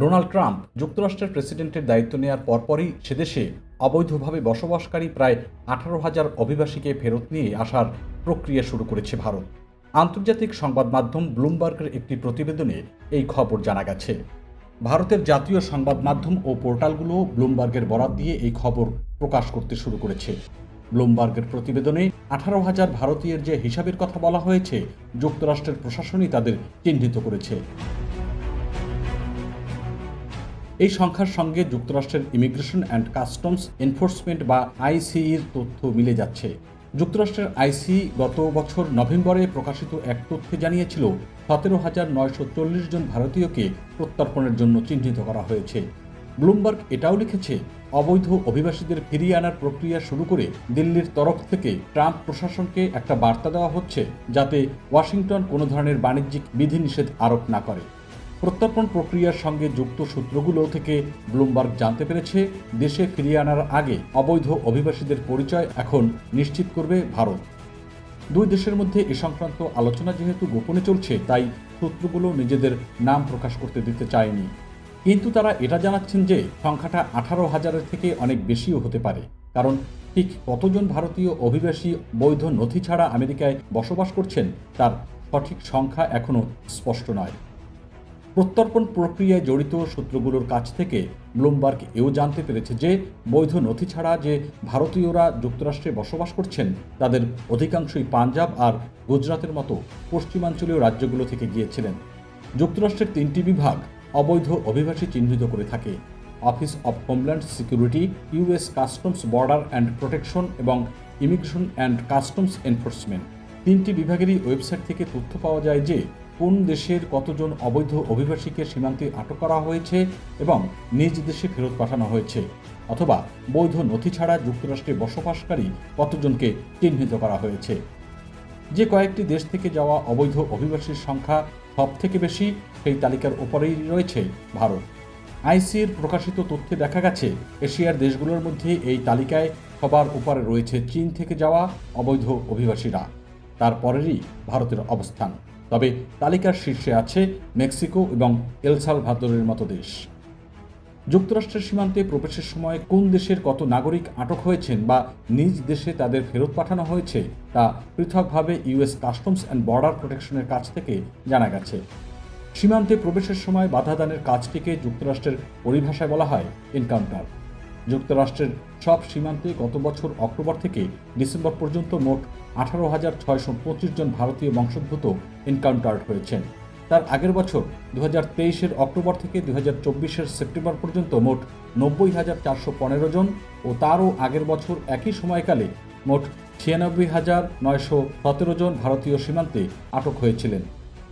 Donald Trump যুক্তরাষ্ট্রের প্রেসিডেন্টের দায়িত্ব নেওয়ার পরপরই সেদেশে অবৈধভাবে বসবাসকারী প্রায় আঠারো হাজার অভিবাসীকে ফেরত নিয়ে আসার প্রক্রিয়া শুরু করেছে ভারত। আন্তর্জাতিক সংবাদ মাধ্যম ব্লুমবার্গের একটি প্রতিবেদনে এই খবর জানা গেছে। ভারতের জাতীয় সংবাদ মাধ্যম ও পোর্টালগুলো ব্লুমবার্গের বরাত দিয়ে এই খবর প্রকাশ করতে শুরু করেছে। ব্লুমবার্গের প্রতিবেদনে আঠারো হাজার ভারতীয়ের যে হিসাবের কথা বলা হয়েছে, যুক্তরাষ্ট্রের প্রশাসনই তাদের চিহ্নিত করেছে। এই সংখ্যার সঙ্গে যুক্তরাষ্ট্রের ইমিগ্রেশন অ্যান্ড কাস্টমস এনফোর্সমেন্ট বা আইসিইর তথ্য মিলে যাচ্ছে। যুক্তরাষ্ট্রের আইসি গত বছর নভেম্বরে প্রকাশিত এক তথ্যে জানিয়েছিল, সতেরো হাজার নয়শো চল্লিশ জন ভারতীয়কে প্রত্যর্পণের জন্য চিহ্নিত করা হয়েছে। ব্লুমবার্গ এটাও লিখেছে, অবৈধ অভিবাসীদের ফিরিয়ে আনার প্রক্রিয়া শুরু করে দিল্লির তরফ থেকে ট্রাম্প প্রশাসনকে একটা বার্তা দেওয়া হচ্ছে, যাতে ওয়াশিংটন কোনো ধরনের বাণিজ্যিক বিধিনিষেধ আরোপ না করে। প্রত্যর্পণ প্রক্রিয়ার সঙ্গে যুক্ত সূত্রগুলো থেকে ব্লুমবার্গ জানতে পেরেছে, দেশে ফিরিয়ে আনার আগে অবৈধ অভিবাসীদের পরিচয় এখন নিশ্চিত করবে ভারত। দুই দেশের মধ্যে এ সংক্রান্ত আলোচনা যেহেতু গোপনে চলছে, তাই সূত্রগুলো নিজেদের নাম প্রকাশ করতে দিতে চায়নি। কিন্তু তারা এটা জানাচ্ছেন যে সংখ্যাটা আঠারো হাজারের থেকে অনেক বেশিও হতে পারে। কারণ ঠিক কতজন ভারতীয় অভিবাসী বৈধ নথি ছাড়া আমেরিকায় বসবাস করছেন, তার সঠিক সংখ্যা এখনও স্পষ্ট নয়। প্রত্যর্পণ প্রক্রিয়ায় জড়িত সূত্রগুলোর কাছ থেকে ব্লুমবার্গ এও জানতে পেরেছে যে, বৈধ নথি ছাড়া যে ভারতীয়রা যুক্তরাষ্ট্রে বসবাস করছেন, তাদের অধিকাংশই পাঞ্জাব আর গুজরাতের মতো পশ্চিমাঞ্চলীয় রাজ্যগুলো থেকে গিয়েছিলেন। যুক্তরাষ্ট্রের তিনটি বিভাগ অবৈধ অভিবাসী চিহ্নিত করে থাকে। Office of homeland security, US customs border and protection এবং ইমিগ্রেশন অ্যান্ড কাস্টমস এনফোর্সমেন্ট। তিনটি বিভাগেরই ওয়েবসাইট থেকে তথ্য পাওয়া যায় যে কোন দেশের কতজন অবৈধ অভিবাসীকে সীমান্তে আটক করা হয়েছে এবং নিজ দেশে ফেরত পাঠানো হয়েছে? অথবা বৈধ নথি ছাড়া যুক্তরাষ্ট্রে বসবাসকারী কতজনকে চিহ্নিত করা হয়েছে? যে কয়েকটি দেশ থেকে যাওয়া অবৈধ অভিবাসীর সংখ্যা সব থেকে বেশি, সেই তালিকার ওপরেই রয়েছে ভারত। আইসির প্রকাশিত তথ্যে দেখা গেছে, এশিয়ার দেশগুলোর মধ্যে এই তালিকায় সবার উপরে রয়েছে চীন থেকে যাওয়া অবৈধ অভিবাসীরা। তারপরেরই ভারতের অবস্থান। তবে তালিকার শীর্ষে আছে মেক্সিকো এবং এলসালভাদরের মতো দেশ। যুক্তরাষ্ট্রের সীমান্তে প্রবেশের সময় কোন দেশের কত নাগরিক আটক হয়েছেন বা নিজ দেশে তাদের ফেরত পাঠানো হয়েছে তা পৃথকভাবে ইউএস কাস্টমস অ্যান্ড বর্ডার প্রোটেকশনের কাছ থেকে জানা গেছে। সীমান্তে প্রবেশের সময় বাধাদানের কাজটিকে যুক্তরাষ্ট্রের পরিভাষায় বলা হয় এনকাউন্টার। যুক্তরাষ্ট্রের সব সীমান্তে গত বছর অক্টোবর থেকে ডিসেম্বর পর্যন্ত মোট আঠারো হাজার ছয়শো পঁচিশ জন ভারতীয় বংশোদ্ভূত এনকাউন্টার্ড হয়েছেন। তার আগের বছর দু হাজার তেইশের অক্টোবর থেকে দু হাজার চব্বিশের সেপ্টেম্বর পর্যন্ত মোট নব্বই হাজার চারশো পনেরো জন ও তারও আগের বছর একই সময়কালে মোট ছিয়ানব্বই হাজার নয়শো সতেরো জন ভারতীয় সীমান্তে আটক হয়েছিলেন।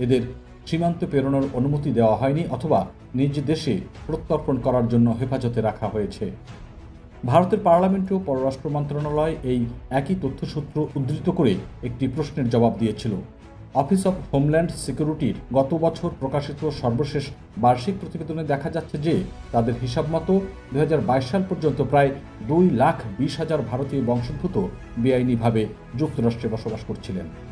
এদের সীমান্ত পেরোনোর অনুমতি দেওয়া হয়নি অথবা নিজ দেশে প্রত্যর্পণ করার জন্য হেফাজতে রাখা হয়েছে। ভারতের পার্লামেন্টীয় পররাষ্ট্র মন্ত্রণালয় এই একই তথ্যসূত্র উদ্ধৃত করে একটি প্রশ্নের জবাব দিয়েছিল। অফিস অব হোমল্যান্ড সিকিউরিটির গত বছর প্রকাশিত সর্বশেষ বার্ষিক প্রতিবেদনে দেখা যাচ্ছে যে, তাদের হিসাব মতো দু হাজার বাইশ সাল পর্যন্ত প্রায় দুই লাখ বিশ হাজার ভারতীয় বংশোদ্ভূত বেআইনিভাবে যুক্তরাষ্ট্রে বসবাস করছিলেন।